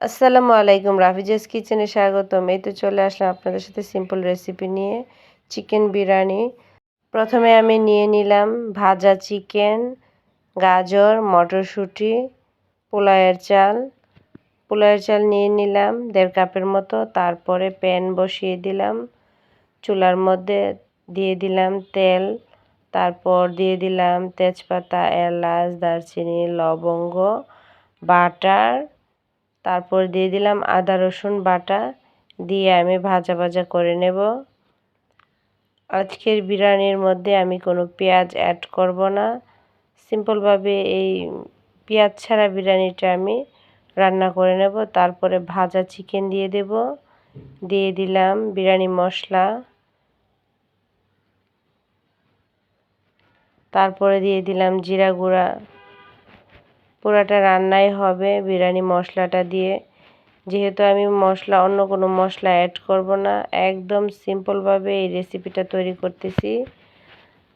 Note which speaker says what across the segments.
Speaker 1: আসসালামু আলাইকুম রাফিজাস কিচেনে স্বাগতম। এই তো চলে আসলাম আপনাদের সাথে সিম্পল রেসিপি নিয়ে চিকেন বিরিয়ানি। প্রথমে আমি নিয়ে নিলাম ভাজা চিকেন গাজর, মটরশুঁটি পোলায়ের চাল। পোলায়ের চাল নিয়ে নিলাম দেড় কাপের মতো, তারপরে প্যান বসিয়ে দিলাম। চুলার মধ্যে দিয়ে দিলাম তেল, তারপর দিয়ে দিলাম তেজপাতা, এলাচ, দারচিনি, লবঙ্গ, বাটার তারপর দিয়ে দিলাম আদা, রসুন বাটা দিয়ে আমি ভাজা ভাজা করে নেব। আজকের বিরিয়ানির মধ্যে আমি কোনো পেঁয়াজ অ্যাড করব না। সিম্পলভাবে এই পেঁয়াজ ছাড়া বিরিয়ানিটা আমি রান্না করে নেব। তারপরে ভাজা চিকেন দিয়ে দেব। দিয়ে দিলাম বিরিয়ানি মশলা। তারপরে দিয়ে দিলাম জিরা গুঁড়া। পুরাটা রান্নাই হবে, বিরিয়ানি মশলাটা দিয়ে। যেহেতু আমি মশলা, অন্য কোনো মশলা অ্যাড করব না, একদম সিম্পলভাবে এই রেসিপিটা তৈরি করতেছি।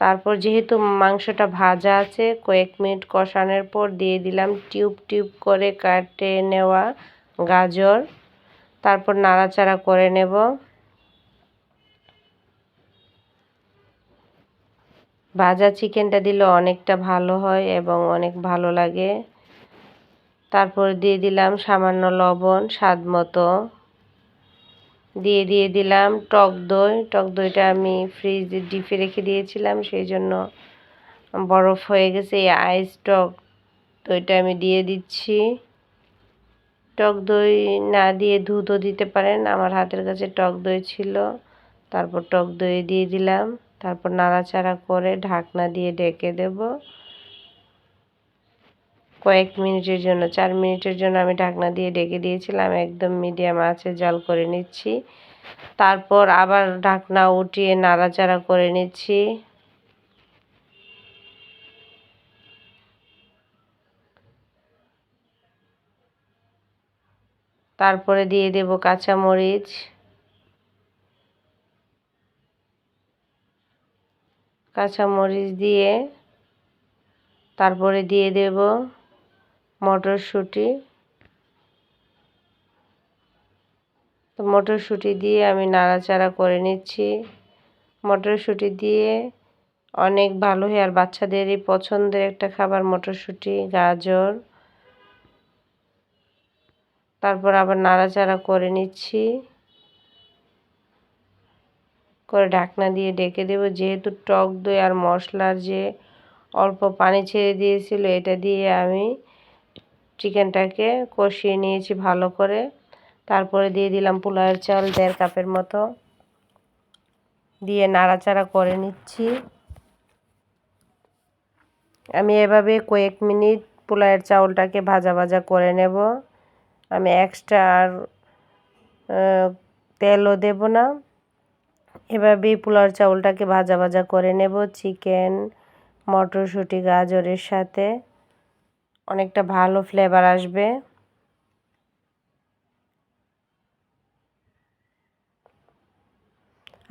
Speaker 1: তারপর যেহেতু মাংসটা ভাজা আছে, কয়েক মিনিট কষানোর পর দিয়ে দিলাম টিউব টিউব করে কাটে নেওয়া গাজর। তারপর নাড়াচাড়া করে নেব। ভাজা চিকেনটা দিলে অনেকটা ভালো হয় এবং অনেক ভালো লাগে। তারপর দিয়ে দিলাম সামান্য লবণ, স্বাদ মতো। দিয়ে দিয়ে দিলাম টক দই। টক দইটা আমি ফ্রিজে ডিপে রেখে দিয়েছিলাম, সেই জন্য বরফ হয়ে গেছে। এই আইস টক দইটা আমি দিয়ে দিচ্ছি। টক দই না দিয়ে দুধও দিতে পারেন, আমার হাতের কাছে টক দই ছিল। তারপর টক দই দিয়ে দিলাম। তারপর নাড়াচাড়া করে ঢাকনা দিয়ে ডেকে দেব। কয়েক মিনিটের জন্য, চার মিনিটের জন্য আমি ঢাকনা দিয়ে ডেকে দিয়েছিলাম, একদম মিডিয়াম আছে জল করে নিচ্ছি। তারপর আবার ঢাকনা উঠিয়ে নাড়াচাড়া করে নিচ্ছি। তারপরে দিয়ে দেব কাঁচামরিচ। কাঁচামরিচ দিয়ে তারপরে দিয়ে দেব মটরশুঁটি। তো মটরশুঁটি দিয়ে আমি নাড়াচাড়া করে নিচ্ছি। মটরশুঁটি দিয়ে অনেক ভালো হয় আর বাচ্চাদেরই পছন্দের একটা খাবার মটরশুঁটি, গাজর। তারপর আবার নাড়াচাড়া করে নিচ্ছি। করে ঢাকনা দিয়ে ডেকে দেব। যেহেতু টক দই আর মশলার যে অল্প পানি ছেড়ে দিয়েছিল, এটা দিয়ে আমি চিকেনটাকে কষিয়ে নিয়েছি ভালো করে। তারপরে দিয়ে দিলাম পোলাওয়ের চাল দেড় কাপের মতো। দিয়ে নাড়াচাড়া করে নিচ্ছি। আমি এভাবে কয়েক মিনিট পোলাওয়ের চাউলটাকে ভাজা ভাজা করে নেব। আমি এক্সট্রা আর তেলও দেব না। এভাবে পোলাওর চাউলটাকে ভাজা ভাজা করে নেব। চিকেন, মটরশুঁটি, গাজরের সাথে। অনেকটা ভালো ফ্লেভার আসবে।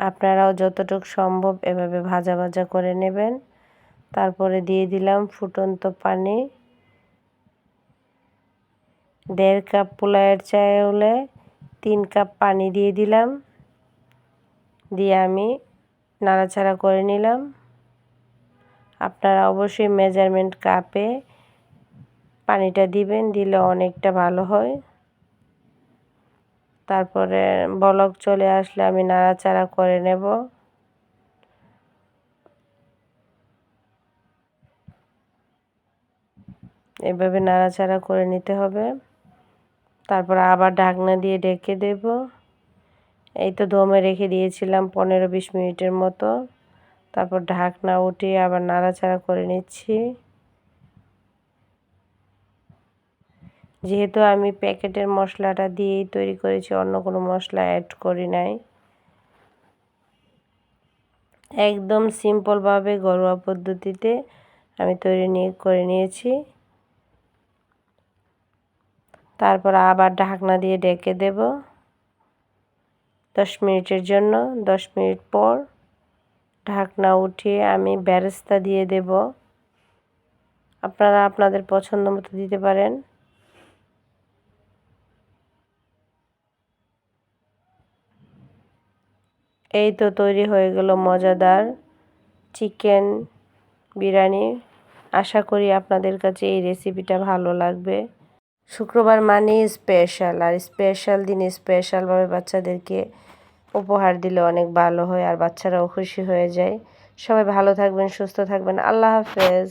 Speaker 1: আপনারাও যতটুকু সম্ভব এভাবে ভাজা ভাজা করে নেবেন। তারপরে দিয়ে দিলাম ফুটন্ত পানি। দেড় কাপ পোলায়ের চাউলে তিন কাপ পানি দিয়ে দিলাম। দিয়ে আমি নাড়াচাড়া করে নিলাম। আপনারা অবশ্যই মেজারমেন্ট কাপে পানিটা দিবেন, দিলে অনেকটা ভালো হয়। তারপরে বলক চলে আসলে আমি নাড়াচাড়া করে নেব। এভাবে নাড়াচাড়া করে নিতে হবে। তারপর আবার ঢাকনা দিয়ে ডেকে দেব। এই তো দমে রেখে দিয়েছিলাম পনেরো বিশ মিনিটের মতো। তারপর ঢাকনা উঠিয়ে আবার নাড়াচাড়া করে নিচ্ছি। যেহেতু আমি প্যাকেটের মশলাটা দিয়েই তৈরি করেছি, অন্য কোনো মশলা অ্যাড করি নাই। একদম সিম্পলভাবে ঘরোয়া পদ্ধতিতে আমি তৈরি নিয়ে, করে নিয়েছি। তারপর আবার ঢাকনা দিয়ে ডেকে দেব দশ মিনিটের জন্য। দশ মিনিট পর ঢাকনা উঠিয়ে আমি ব্যারেস্তা দিয়ে দেব। আপনারা আপনাদের পছন্দ মতো দিতে পারেন। এই তো তৈরি হয়ে গেল মজাদার চিকেন বিরিয়ানি। আশা করি আপনাদের কাছে এই রেসিপিটা ভালো লাগবে। শুক্রবার মানে স্পেশাল আর স্পেশাল দিনে স্পেশালভাবে বাচ্চাদেরকে উপহার দিলে অনেক ভালো হয় আর বাচ্চারাও খুশি হয়ে যায়। সবাই ভালো থাকবেন, সুস্থ থাকবেন। আল্লাহ হাফেজ।